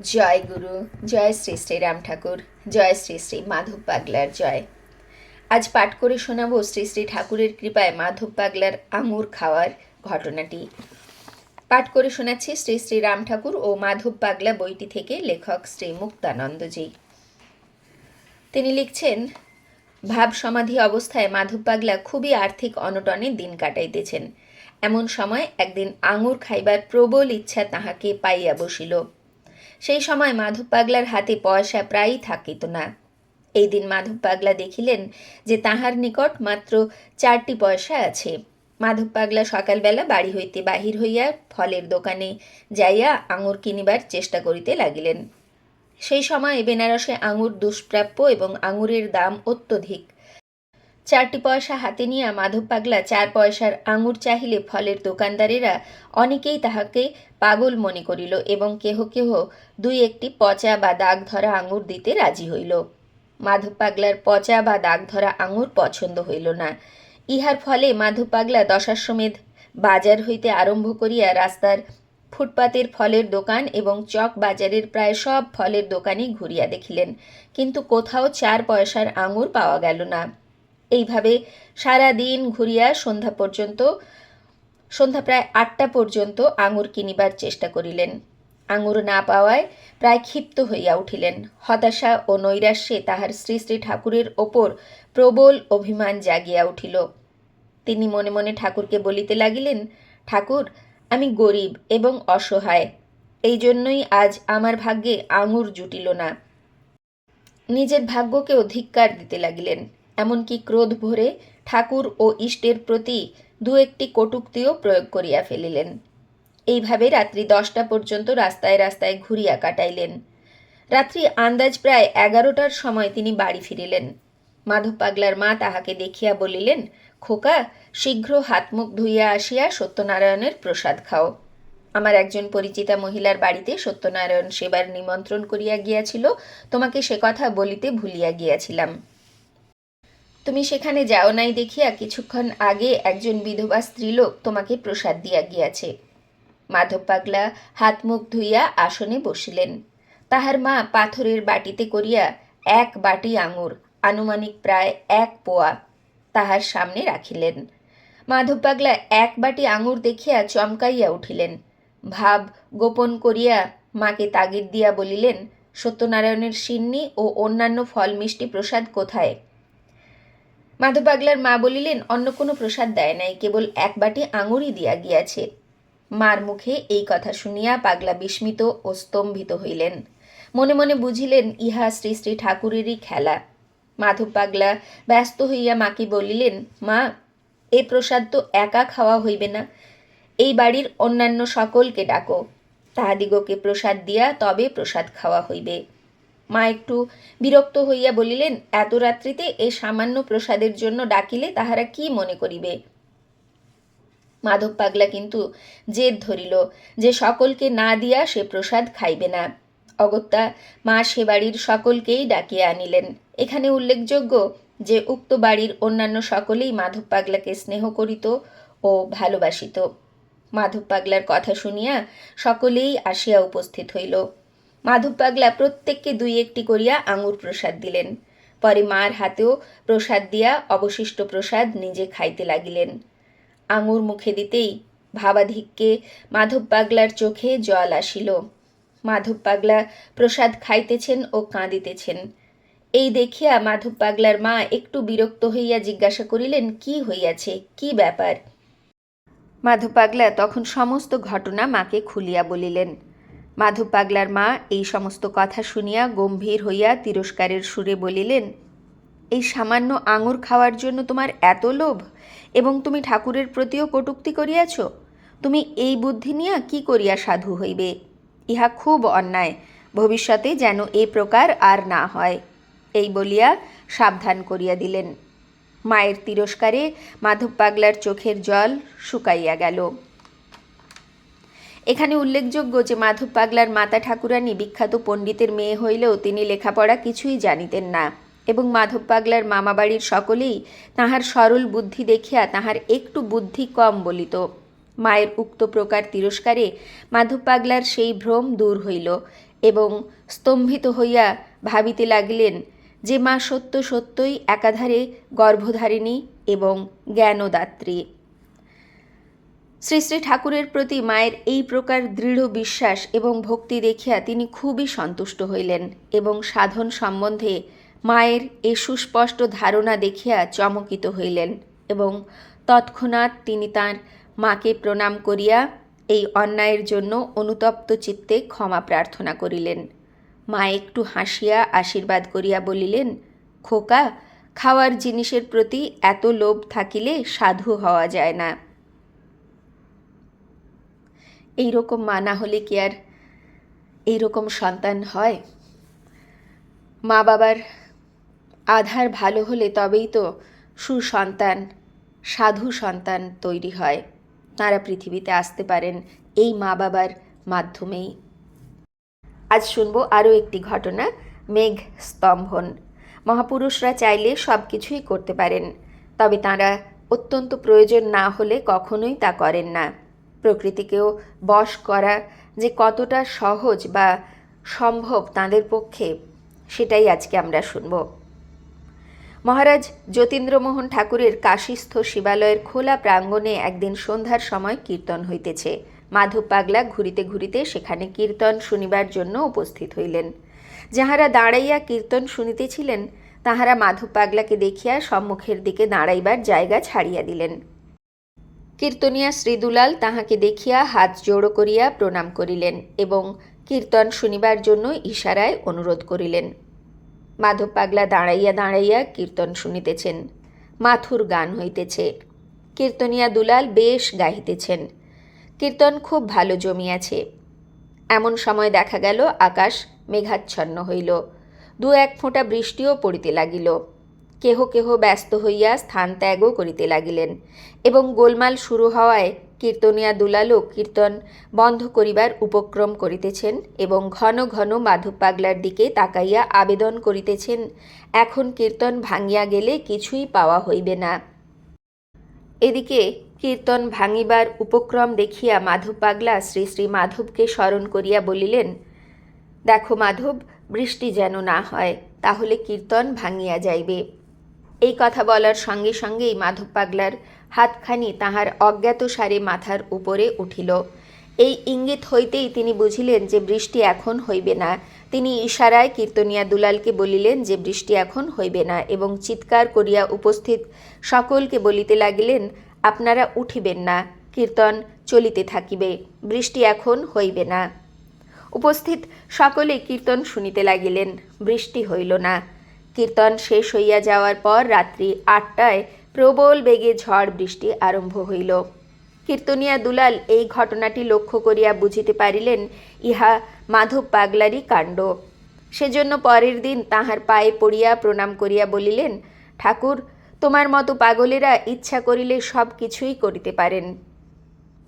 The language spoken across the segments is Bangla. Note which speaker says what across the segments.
Speaker 1: জয় গুরু, জয় শ্রী শ্রী রাম ঠাকুর, জয় শ্রী শ্রী মাধব পাগলার জয়। আজ পাঠ করে শোনাবো শ্রী শ্রী ঠাকুরের কৃপায় মাধব পাগলার আঙুর খাওয়ার ঘটনাটি। পাঠ করে শোনাচ্ছি শ্রী শ্রী রাম ঠাকুর ও মাধব পাগলা বইটি থেকে লেখক শ্রী মুক্তানন্দজি। তিনি লিখছেন, ভাব সমাধি অবস্থায় মাধব পাগলা খুবই আর্থিক অনটনে দিন কাটাইতেছেন। এমন সময় একদিন আঙুর খাইবার প্রবল ইচ্ছা তাহাকে পাইয়া বসিল। সেই সময় মাধব পাগলার হাতে পয়সা প্রায়ই থাকিত না। এই দিন মাধব পাগলা দেখিলেন যে তাহার নিকট মাত্র চারটি পয়সা আছে। মাধব পাগলা সকালবেলা বাড়ি হইতে বাহির হইয়া ফলের দোকানে যাইয়া আঙুর কিনিবার চেষ্টা করিতে লাগিলেন। সেই সময় বেনারসে আঙুর দুষ্প্রাপ্য এবং আঙুরের দাম অত্যধিক। চারটি পয়সা হাতে নিয়ে মাধব পাগলা চার পয়সার আঙুর চাহিলে ফলের দোকানদারেরা অনেকেই তাহাকে পাগল মনে করিল এবং কেহ কেহ দুই একটি পচা বা দাগ ধরা আঙুর দিতে রাজি হইল। মাধব পাগলার পচা বা দাগ ধরা আঙুর পছন্দ হইল না। ইহার ফলে মাধব পাগলা দশাশ্বমেধ বাজার হইতে আরম্ভ করিয়া রাস্তার ফুটপাতের ফলের দোকান এবং চক বাজারের প্রায় সব ফলের দোকানই ঘুরিয়া দেখিলেন, কিন্তু কোথাও চার পয়সার আঙুর পাওয়া গেল না। এইভাবে সারা দিন ঘুরিয়া সন্ধ্যা পর্যন্ত, সন্ধ্যা প্রায় আটটা পর্যন্ত আঙুর কিনিবার চেষ্টা করিলেন। আঙুর না পাওয়ায় প্রায় ক্ষিপ্ত হইয়া উঠিলেন। হতাশা ও নৈরাশ্যে তাহার শ্রী শ্রী ঠাকুরের ওপর প্রবল অভিমান জাগিয়া উঠিল। তিনি মনে মনে ঠাকুরকে বলিতে লাগিলেন, ঠাকুর, আমি গরিব এবং অসহায়। এই জন্যই আজ আমার ভাগ্যে আঙুর জুটিল না। নিজের ভাগ্যকে অধিকার দিতে লাগিলেন। এমনকি ক্রোধ ভরে ঠাকুর ও ইষ্টের প্রতি দু একটি কটুক্তিও প্রয়োগ করিয়া ফেলিলেন। এইভাবে রাত্রি দশটা পর্যন্ত রাস্তায় রাস্তায় ঘুরিয়া কাটাইলেন। রাত্রি আন্দাজ প্রায় এগারোটার সময় তিনি বাড়ি ফিরিলেন। মাধব পাগলার মা তাহাকে দেখিয়া বলিলেন, খোকা, শীঘ্র হাত মুখ ধুইয়া আসিয়া সত্যনারায়ণের প্রসাদ খাও। আমার একজন পরিচিতা মহিলার বাড়িতে সত্যনারায়ণ সেবার নিমন্ত্রণ করিয়া গিয়াছিল, তোমাকে সে কথা বলিতে ভুলিয়া গিয়াছিলাম। তুমি সেখানে যাও নাই দেখিয়া কিছুক্ষণ আগে একজন বিধবা স্ত্রীলোক তোমাকে প্রসাদ দিয়া গিয়াছে। মাধব পাগলা হাত মুখ ধুইয়া আসনে বসিলেন। তাহার মা পাথরের বাটিতে করিয়া এক বাটি আঙুর, আনুমানিক প্রায় এক পোয়া, তাহার সামনে রাখিলেন। মাধব পাগলা এক বাটি আঙুর দেখিয়া চমকাইয়া উঠিলেন। ভাব গোপন করিয়া মাকে তাগিদ দিয়া বলিলেন, সত্যনারায়ণের সিন্নি ও অন্যান্য ফল মিষ্টি প্রসাদ কোথায়? মাধব পাগলার মা বলিলেন, অন্য কোনো প্রসাদ দেয় নাই, কেবল এক বাটি আঙুরই দিয়া গিয়াছে। মার মুখে এই কথা শুনিয়া পাগলা বিস্মিত ও স্তম্ভিত হইলেন। মনে মনে বুঝিলেন, ইহা শ্রী শ্রী ঠাকুরেরই খেলা। মাধব পাগলা ব্যস্ত হইয়া মাকে বলিলেন, মা, এ প্রসাদ তো একা খাওয়া হইবে না। এই বাড়ির অন্যান্য সকলকে ডাকো। তাহাদিগকে প্রসাদ দিয়া তবে প্রসাদ খাওয়া হইবে। মা একটু বিরক্ত হইয়া বলিলেন, এত রাত্রিতে এ সামান্য প্রসাদের জন্য ডাকিলে তাহারা কি মনে করিবে? মাধব পাগলা কিন্তু জেদ ধরিল যে সকলকে না দিয়া সে প্রসাদ খাইবে না। অগত্যা মা সে বাড়ির সকলকেই ডাকিয়া আনিলেন। এখানে উল্লেখযোগ্য যে উক্ত বাড়ির অন্যান্য সকলেই মাধব পাগলাকে স্নেহ করিত ও ভালোবাসিত। মাধব পাগলার কথা শুনিয়া সকলেই আসিয়া উপস্থিত হইল। মাধব পাগলা প্রত্যেককে দুই একটি করিয়া আঙুর প্রসাদ দিলেন। পরে মার হাতেও প্রসাদ দিয়া অবশিষ্ট প্রসাদ নিজে খাইতে লাগিলেন। আঙুর মুখে দিতেই ভাবাধিক্যে মাধব পাগলার চোখে জল আসিল। মাধব পাগলা প্রসাদ খাইতেছেন ও কাঁদিতেছেন। এই দেখিয়া মাধব পাগলার মা একটু বিরক্ত হইয়া জিজ্ঞাসা করিলেন, কি হইয়াছে? কি ব্যাপার? মাধব পাগলা তখন সমস্ত ঘটনা মাকে খুলিয়া বলিলেন। মাধব পাগলার মা এই সমস্ত কথা শুনিয়া গম্ভীর হইয়া তিরস্কারের সুরে বলিলেন, এই সামান্য আঙুর খাওয়ার জন্য তোমার এত লোভ, এবং তুমি ঠাকুরের প্রতিও কটুক্তি করিয়াছ? তুমি এই বুদ্ধি নিয়া কি করিয়া সাধু হইবে? ইহা খুব অন্যায়, ভবিষ্যতে যেন এ প্রকার আর না হয়। এই বলিয়া সাবধান করিয়া দিলেন। মায়ের তিরস্কারে মাধব পাগলার চোখের জল শুকাইয়া গেল। এখানে উল্লেখযোগ্য যে মাধব পাগলার মাতা ঠাকুরানী বিখ্যাত পণ্ডিতের মেয়ে হইলেও তিনি লেখাপড়া কিছুই জানিতেন না এবং মাধব পাগলার মামাবাড়ির সকলেই তাহার সরল বুদ্ধি দেখিয়া তাহার একটু বুদ্ধি কম বলিত। মায়ের উক্ত প্রকার তিরস্কারে মাধব পাগলার সেই ভ্রম দূর হইল এবং স্তম্ভিত হইয়া ভাবিতে লাগিলেন যে মা সত্য সত্যই একাধারে গর্ভধারিণী এবং জ্ঞানদাত্রী। শ্রী শ্রী ঠাকুরের প্রতি মায়ের এই প্রকার দৃঢ় বিশ্বাস এবং ভক্তি দেখিয়া তিনি খুবই সন্তুষ্ট হইলেন এবং সাধন সম্বন্ধে মায়ের এ সুস্পষ্ট ধারণা দেখিয়া চমকিত হইলেন এবং তৎক্ষণাৎ তিনি তাঁর মাকে প্রণাম করিয়া এই অন্যায়ের জন্য অনুতপ্ত চিত্তে ক্ষমা প্রার্থনা করিলেন। মা একটু হাসিয়া আশীর্বাদ করিয়া বলিলেন, খোকা, খাওয়ার জিনিসের প্রতি এত লোভ থাকিলে সাধু হওয়া যায় না। এই রকম মা না হলে কি আর এই রকম সন্তান হয়? মা বাবার আধার ভালো হলে তবেই তো সুসন্তান, সাধু সন্তান তৈরি হয়। তারা পৃথিবীতে আসতে পারেন এই মা বাবার মাধ্যমেই। আজ শুনব আরও একটি ঘটনা, মেঘ স্তম্ভন। মহাপুরুষরা চাইলে সব কিছুই করতে পারেন, তবে তাঁরা অত্যন্ত প্রয়োজন না হলে কখনোই তা করেন না। প্রকৃতিকেও বশ করা যে কতটা সহজ বা সম্ভব তাঁদের পক্ষে, সেটাই আজকে আমরা শুনব। মহারাজ যতীন্দ্রমোহন ঠাকুরের কাশীস্থ শিবালয়ের খোলা প্রাঙ্গণে একদিন সন্ধ্যার সময় কীর্তন হইতেছে। মাধব পাগলা ঘুরিতে ঘুরিতে সেখানে কীর্তন শুনিবার জন্য উপস্থিত হইলেন। যাহারা দাঁড়াইয়া কীর্তন শুনিতেছিলেন, তাহারা মাধব পাগলাকে দেখিয়া সম্মুখের দিকে দাঁড়াইবার জায়গা ছাড়িয়া দিলেন। কীর্তনিয়া শ্রীদুলাল তাহাকে দেখিয়া হাত জোড়ো করিয়া প্রণাম করিলেন এবং কীর্তন শুনিবার জন্য ইশারায় অনুরোধ করিলেন। মাধব পাগলা দাঁড়াইয়া দাঁড়াইয়া কীর্তন শুনিতেছেন। মাথুর গান হইতেছে। কীর্তনিয়া দুলাল বেশ গাহিতেছেন। কীর্তন খুব ভালো জমিয়াছে। এমন সময় দেখা গেল আকাশ মেঘাচ্ছন্ন হইল। দু এক ফোঁটা বৃষ্টিও পড়িতে লাগিল। কেহ কেহ ব্যস্ত হইয়া স্থান ত্যাগও করিতে লাগিলেন। এবং গোলমাল শুরু হওয়ায় কীর্তনিয়া দুলালও কীর্তন বন্ধ করিবার উপক্রম করিতেছেন এবং ঘন ঘন মাধব পাগলার দিকে তাকাইয়া আবেদন করিতেছেন, এখন কীর্তন ভাঙিয়া গেলে কিছুই পাওয়া হইবে না। এদিকে কীর্তন ভাঙিবার উপক্রম দেখিয়া মাধব পাগলা শ্রী শ্রী মাধবকে স্মরণ করিয়া বলিলেন, দেখো মাধব, বৃষ্টি যেন না হয়, তাহলে কীর্তন ভাঙিয়া যাইবে। এই কথা বলার সঙ্গে সঙ্গেই মাধব পাগলার হাতখানি তাহার অজ্ঞাত সারে মাথার উপরে উঠিল। এই ইঙ্গিত হইতেই তিনি বুঝিলেন যে বৃষ্টি এখন হইবে না। তিনি ইশারায় কীর্তনিয়া দুলালকে বলিলেন যে বৃষ্টি এখন হইবে না এবং চিৎকার করিয়া উপস্থিত সকলকে বলিতে লাগিলেন, আপনারা উঠিবেন না, কীর্তন চলিতে থাকিবে, বৃষ্টি এখন হইবে না। উপস্থিত সকলে কীর্তন শুনিতে লাগিলেন, বৃষ্টি হইল না। কীর্তন শেষ হইয়া যাওয়ার পর রাত্রি আটটায় প্রবল বেগে ঝড় বৃষ্টি আরম্ভ হইল। কীর্তনিয়া দুলাল এই ঘটনাটি লক্ষ্য করিয়া বুঝিতে পারিলেন, ইহা মাধব পাগলারই কাণ্ড। সেজন্য পরের দিন তাহার পায়ে পড়িয়া প্রণাম করিয়া বলিলেন, ঠাকুর, তোমার মতো পাগলেরা ইচ্ছা করিলে সব কিছুই করিতে পারেন।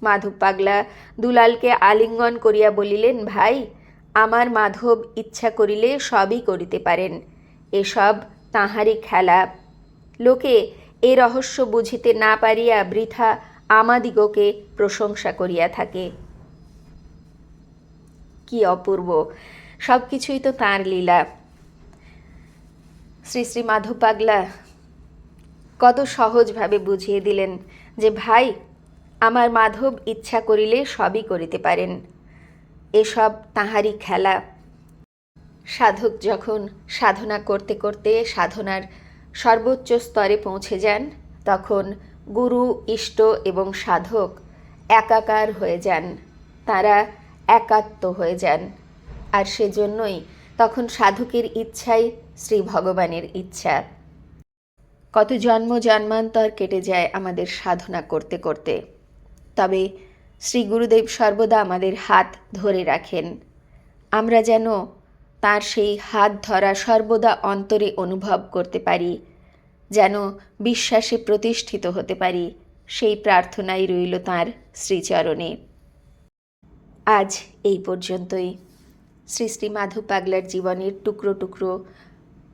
Speaker 1: মাধব পাগলা দুলালকে আলিঙ্গন করিয়া বলিলেন, ভাই, আমার মাধব ইচ্ছা করিলে সবই করিতে পারেন। এসব তাহারই খেলা। লোকে এ রহস্য বুঝিতে না পারিয়া বৃথা আমাদিগকে প্রশংসা করিয়া থাকে। কি অপূর্ব! সব কিছুই তো তাঁর লীলা। শ্রী শ্রী মাধব পাগলা, কত সহজভাবে বুঝিয়ে দিলেন যে ভাই, আমার মাধব ইচ্ছা করিলে সবই করিতে পারেন। এসব তাহারই খেলা। সাধক যখন সাধনা করতে করতে সাধনার সর্বোচ্চ স্তরে পৌঁছে যান, তখন গুরু, ইষ্ট এবং সাধক একাকার হয়ে যান। তারা একাত্ম হয়ে যান। আর সেজন্যই তখন সাধকের ইচ্ছাই শ্রী ভগবানের ইচ্ছা। কত জন্ম জন্মান্তর কেটে যায় আমাদের সাধনা করতে করতে। তবে শ্রী গুরুদেব সর্বদা আমাদের হাত ধরে রাখেন। আমরা যেন তার সেই হাত ধরা সর্বদা অন্তরে অনুভব করতে পারি, যেন বিশ্বাসে প্রতিষ্ঠিত হতে পারি, সেই প্রার্থনাই রইল তাঁর শ্রীচরণে। আজ এই পর্যন্তই। শ্রী শ্রী মাধব পাগলার জীবনের টুকরো টুকরো,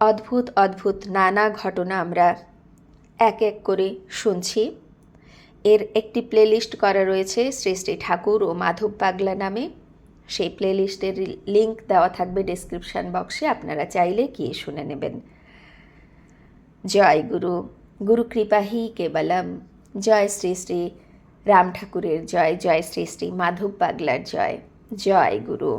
Speaker 1: অদ্ভুত অদ্ভুত নানা ঘটনা আমরা এক এক করে শুনছি। এর একটি প্লেলিস্ট করা রয়েছে শ্রী শ্রী ঠাকুর ও মাধব পাগলা নামে। সেই প্লেলিস্টের লিঙ্ক দেওয়া থাকবে ডিসক্রিপশান বক্সে আপনারা চাইলে গিয়ে শুনে নেবেন। জয় গুরু গুরু কৃপাহি কেবলম, জয় শ্রী শ্রী রাম ঠাকুরের জয় জয় শ্রী শ্রী মাধব পাগলার জয় জয় গুরু।